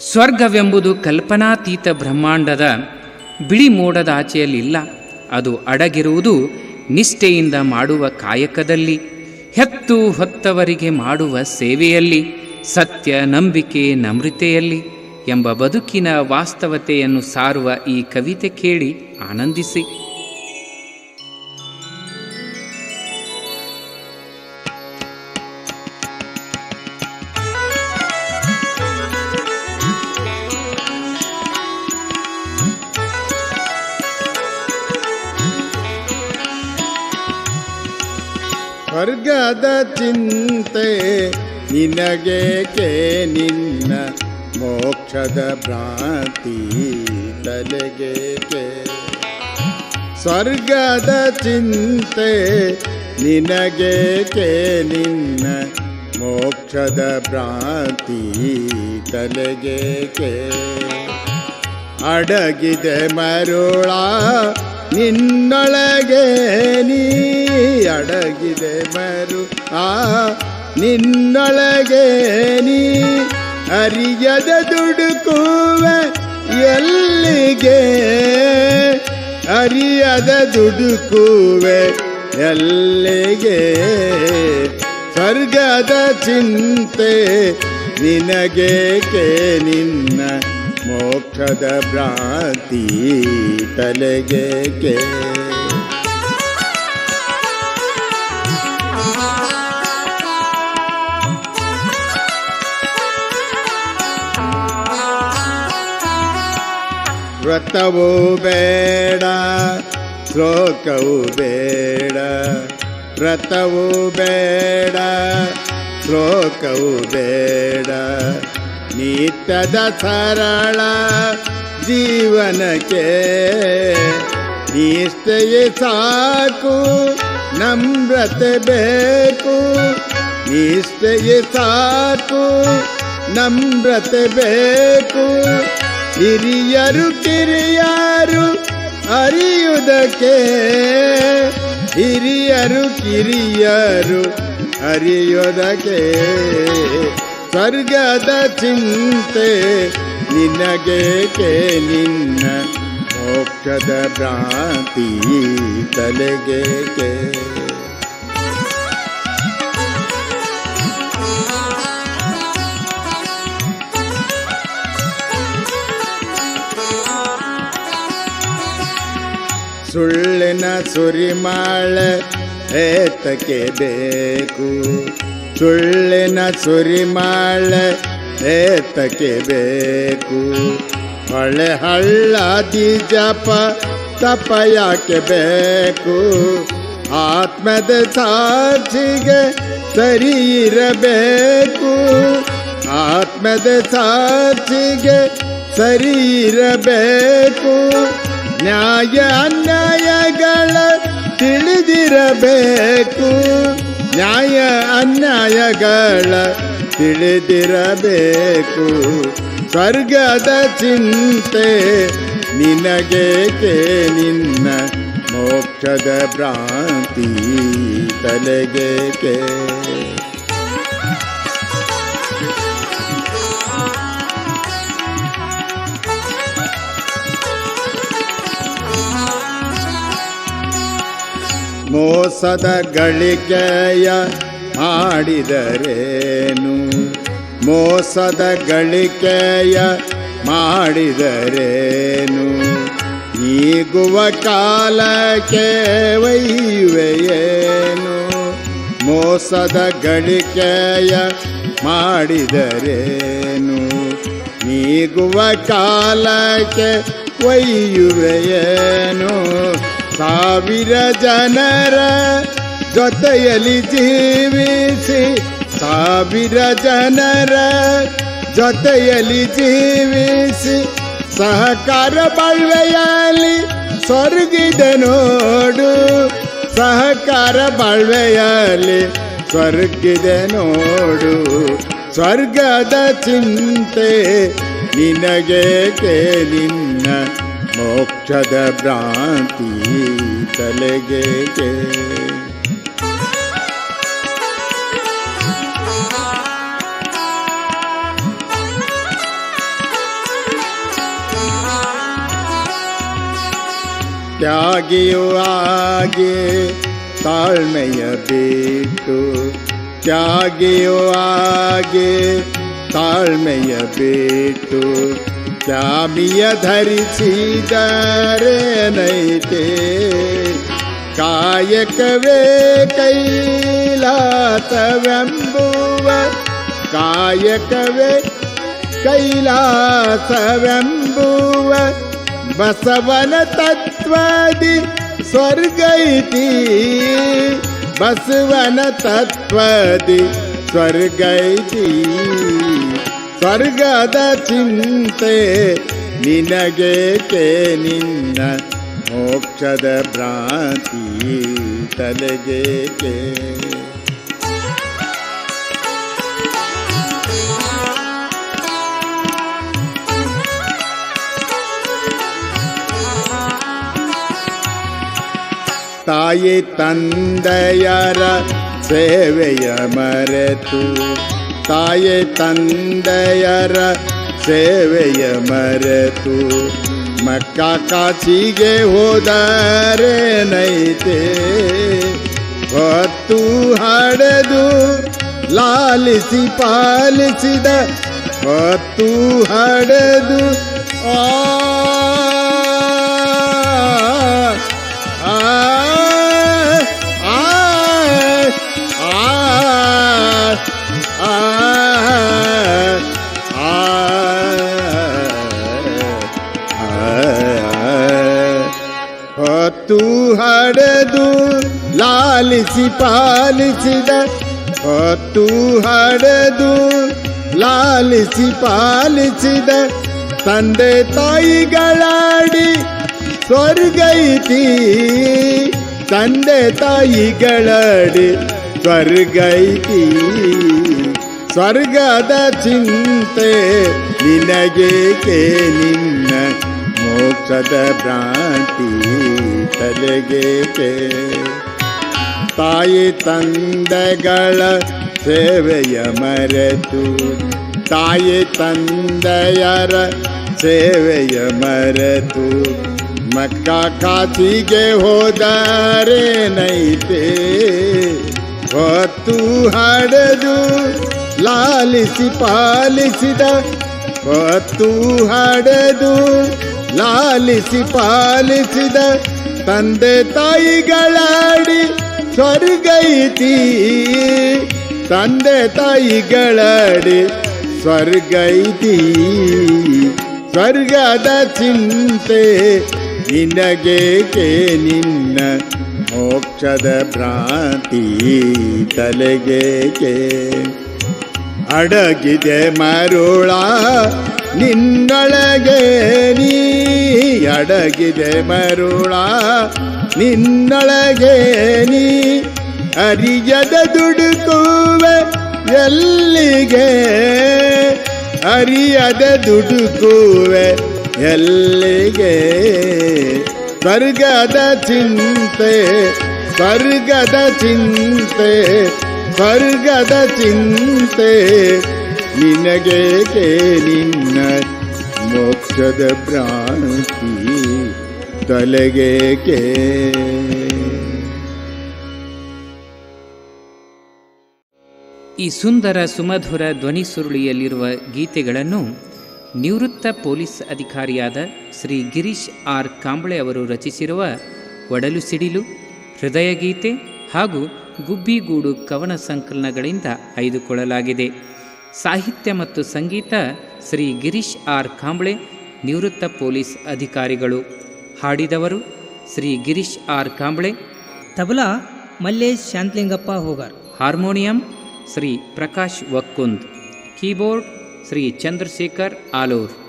ಸ್ವರ್ಗವೆಂಬುದು ಕಲ್ಪನಾತೀತ ಬ್ರಹ್ಮಾಂಡದ ಬಿಳಿ ಮೋಡದ ಆಚೆಯಲ್ಲಿಲ್ಲ ಅದು ಅಡಗಿರುವುದು ನಿಷ್ಠೆಯಿಂದ ಮಾಡುವ ಕಾಯಕದಲ್ಲಿ, ಹೆತ್ತು ಹೊತ್ತವರಿಗೆ ಮಾಡುವ ಸೇವೆಯಲ್ಲಿ, ಸತ್ಯ ನಂಬಿಕೆ ನಮ್ರತೆಯಲ್ಲಿ ಎಂಬ ಬದುಕಿನ ವಾಸ್ತವತೆಯನ್ನು ಸಾರುವ ಈ ಕವಿತೆ ಕೇಳಿ ಆನಂದಿಸಿ. ಸ್ವರ್ಗದ ಚಿಂತೆ ನಿನಗೇಕೆ ನಿನ್ನ ಮೋಕ್ಷದ ಭ್ರಾಂತಿ ತಲೆಗೇಕೆ? ಸ್ವರ್ಗದ ಚಿಂತೆ ನಿನಗೇಕೆ ನಿನ್ನ ಮೋಕ್ಷದ ಭ್ರಾಂತಿ ತಲೆಗೇಕೆ? ಅಡಗಿದೆ ಮರುಳ ನಿನ್ನೊಳಗೆ ನೀ ಅಡಗಿದೆ ಮರು. ಆ, ನಿನ್ನೊಳಗೆ ನೀ ಅರಿಯದ ದುಡುಕುವ ಎಲ್ಲಿಗೆ? ಅರಿಯದ ದುಡುಕುವ ಎಲ್ಲಿಗೆ? ಸ್ವರ್ಗದ ಚಿಂತೆ ನಿನಗೇಕೆ? ನಿನ್ನ ಮೋಕ್ಷದ ಭ್ರಾಂತಿ ತಲೆಗೇಕೆ ವ್ರತವು ಬೇಡ ಶ್ಲೋಕವು ಬೇಡ ವ್ರತವು ಬೇಡ ಶ್ಲೋಕವು ಬೇಡ ನೀತದ ಸರಳ ಜೀವನಕ್ಕೆ ನಿಷ್ಠೆಯೇ ಸಾಕು ನಮ್ರತೆ ಬೇಕು. ನಿಷ್ಠೆಯೇ ಸಾಕು ನಮ್ರತೆ ಬೇಕು. ಹಿರಿಯರು, ಕಿರಿಯರು ಅರಿಯುವುದಕ್ಕೆ, ಹಿರಿಯರು, ಕಿರಿಯರು ಅರಿಯೋದಕ್ಕೆ. ಸ್ವರ್ಗದ ಚಿಂತೆ ನಿನಗೇಕೆ ನಿನ್ನ ಮೋಕ್ಷದ ಭ್ರಾಂತಿ ತಲೆಗೇಕೆ ಸುಳ್ಳಿನ ಸುರಿಮಾಳ ಏತಕ್ಕೆ ಬೇಕು. ಸುಳ್ಳಿನ ಸುರಿಮಾಳೆ ಏತಕ್ಕೆ ಬೇಕು ಹೊಳೆ ಹಳ್ಳದಿ ಜಪ ತಪ ಯಾಕೆ ಬೇಕು ಆತ್ಮದ ಸಾಕ್ಷಿಗೆ ಸರಿ ಇರಬೇಕು ಆತ್ಮದ ಸಾಕ್ಷಿಗೆ ಸರಿ ಇರಬೇಕು ನ್ಯಾಯ ಅನ್ಯಾಯಗಳ ತಿಳಿದಿರಬೇಕು ನ್ಯಾಯ ಅನ್ಯಾಯಗಳ ತಿಳಿದಿರಬೇಕು. ಸ್ವರ್ಗದ ಚಿಂತೆ ನಿನಗೇಕೆ? ನಿನ್ನ ಮೋಕ್ಷದ ಭ್ರಾಂತಿ ತಲೆಗೇಕೆ? ಮೋಸದ ಗಳಿಕೆಯ ಮಾಡಿದರೇನು? ಮೋಸದ ಗಳಿಕೆಯ ಮಾಡಿದರೇನು? ಈಗುವ ಕಾಲಕ್ಕೆ ಒಯ್ಯುವೆಯೇನು? ಮೋಸದ ಗಳಿಕೆಯ ಮಾಡಿದರೇನು? ಈಗುವ ಕಾಲಕ್ಕೆ ಒಯ್ಯುವೆಯೇನು? ಸಾವಿರ ಜನರ ಜೊತೆಯಲ್ಲಿ ಜೀವಿಸಿ ಸಾವಿರ ಜನರ ಜೊತೆಯಲ್ಲಿ ಜೀವಿಸಿ ಸಹಕಾರ ಬಾಳ್ವೆಯಲ್ಲಿ ಸ್ವರ್ಗಿದೆ ನೋಡು. ಸಹಕಾರ ಬಾಳ್ವೆಯಲ್ಲಿ ಸ್ವರ್ಗಿದೆ ನೋಡು. ಸ್ವರ್ಗದ ಚಿಂತೆ ನಿನಗೇಕೆ ನಿನ್ನ ಮೋಕ್ಷದ ಭ್ರಾಂತಿ ತಲೆಗೇಕೆ ತ್ಯಾಗಿಯು ಆಗಿ ತಾಳ್ಮೆಯ ಬಿಟ್ಟು ತ್ಯಾಗಿಯೂ ಆಗಿ ತಾಳ್ಮೆಯ ಬಿಟ್ಟು ತ್ಯಾಮಿಯ ಧರಿಸಿದರೆ ನೈತೆ. ಕಾಯಕವೇ ಕೈಲಾಸವೆಂಬುವ ಕಾಯಕವೇ ಕೈಲಾಸವೆಂಬುವ ಬಸವನ ತತ್ವದಿ ಸ್ವರ್ಗೈತಿ ಬಸವನ ತತ್ವದಿ ಸ್ವರ್ಗೈತಿ ಸ್ವರ್ಗದ ಚಿಂತೆ ನಿನಗೇಕೆ ನಿನ್ನ ಮೋಕ್ಷದ ಭ್ರಾಂತಿ ತಲೆಗೇಕೆ? ತಾಯಿ ತಂದೆಯರ ಸೇವೆಯ ಮರೆತು, ತಾಯಿ ತಂದೆಯರ ಸೇವೆಯ ಮರೆತು, ಮಕ್ಕ ಕಾಚಿಗೆ ಹೋದರೆ ನೈತೆ, ಹೊತ್ತು ಹಡೆದು ಲಾಲಿಸಿ ಪಾಲಿಸಿದ ಹೊತ್ತು ಹಡೆದು ಆ ಹೊತ್ತು ಹಡೆದು ಲಾಲಿಸಿ ಪಾಲಿಸಿದ ಹೊತ್ತು ಹಡೆದು ಲಾಲಿಸಿ ಪಾಲಿಸಿದ ತಂದೆ ತಾಯಿಗಳಾಡಿ ಸ್ವರ್ಗೈತಿ ತಂದೆ ತಾಯಿಗಳಡಿ ಸ್ವರ್ಗೈತಿ ಸ್ವರ್ಗದ ಚಿಂತೆ ನಿನಗೇಕೆ ನಿನ್ನ ಮೋಕ್ಷದ ಭ್ರಾಂತಿ ತಲೆಗೇಕೆ ತಾಯಿ ತಂದೆಗಳ ಸೇವೆಯ ಮರೆತು, ತಾಯಿ ತಂದೆಯರ ಸೇವೆಯ ಮರೆತು, ಮಕ್ಕ ಕಾತಿಗೆ ಹೋದರೆ ನೈತೆ. ಹೊತ್ತು ಹಡೆದು ಲಾಲಿಸಿ ಪಾಲಿಸಿದ, ಹೊತ್ತು ಹಡೆದು ಲಾಲಿಸಿ ಪಾಲಿಸಿದ ತಂದೆ ತಾಯಿಗಳಾಡಿ ಸ್ವರ್ಗೈತಿ. ತಂದೆ ತಾಯಿಗಳಾಡಿ ಸ್ವರ್ಗೈತಿ. ಸ್ವರ್ಗದ ಚಿಂತೆ ನಿನಗೇಕೆ ನಿನ್ನ ಮೋಕ್ಷದ ಭ್ರಾಂತಿ ತಲೆಗೇಕೆ? ಅಡಗಿದೆ ಮರುಳ ನಿನ್ನೊಳಗೆ ನೀ ಅಡಗಿದೆ ಮರುಳ ನಿನ್ನೊಳಗೆ ನೀ ಅರಿಯದ ದುಡುಕುವೆ ಎಲ್ಲಿಗೆ ಅರಿಯದ ದುಡುಕುವೆ ಎಲ್ಲಿಗೆ ಸ್ವರ್ಗದ ಚಿಂತೆ ಸ್ವರ್ಗದ ಚಿಂತೆ ಸ್ವರ್ಗದ ಚಿಂತೆ ನಿನಗೇಕೆ ನಿನ್ನ ಮೋಕ್ಷದ ಪ್ರಾಣಿ ತಲೆಗೇಕೆ? ಈ ಸುಂದರ ಸುಮಧುರ ಧ್ವನಿ ಸುರುಳಿಯಲ್ಲಿರುವ ಗೀತೆಗಳನ್ನು ನಿವೃತ್ತ ಪೊಲೀಸ್ ಅಧಿಕಾರಿಯಾದ ಶ್ರೀ ಗಿರೀಶ್ ಆರ್ ಕಾಂಬಳೆ ಅವರು ರಚಿಸಿರುವ ಒಡಲು ಸಿಡಿಲು, ಹೃದಯ ಗೀತೆ ಹಾಗೂ ಗುಬ್ಬಿಗೂಡು ಕವನ ಸಂಕಲನಗಳಿಂದ ಆಯ್ದುಕೊಳ್ಳಲಾಗಿದೆ. ಸಾಹಿತ್ಯ ಮತ್ತು ಸಂಗೀತ ಶ್ರೀ ಗಿರೀಶ್ ಆರ್ ಕಾಂಬ್ಳೆ ನಿವೃತ್ತ ಪೊಲೀಸ್ ಅಧಿಕಾರಿಗಳು. ಹಾಡಿದವರು Shri Girish R Kamble. Tabla Mallesh Shantalingappa Hogar. Harmonium Shri Prakash Vakkund. Keyboard Shri Chandrashekhar Alur.